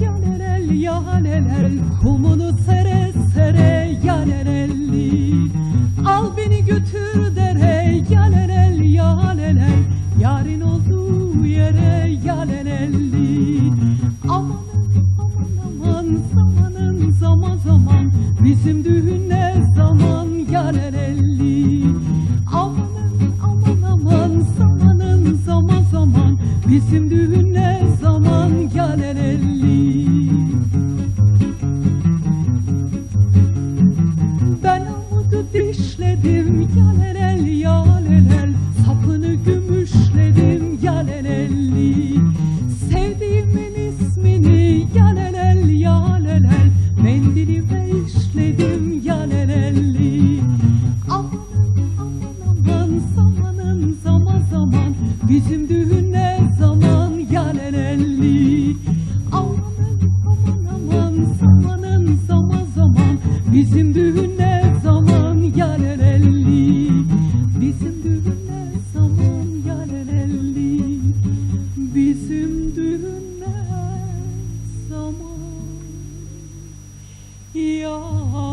yalelel yalelel Kumunu sere sere Al beni götür dere yalelel yalelel Yarın olduğu yere yalelelli Aman aman aman zamanın zaman zaman. Bizim düğün ne zaman yalelelli Aman aman aman zamanın zaman zaman. Bizim düğün ne zaman gelir elli. Ben amudu dişledim gelir el yal el el. Sapını gümüşledim gelir elli. Sevdiğimin ismini gelir el yal el el. Mendilime işledim gelir elli. Aman aman aman zaman zaman. Bizim düğün Bizim düğün ne zaman yaren ellik Bizim düğün ne zaman yaren ellik Bizim düğün ne zaman yaren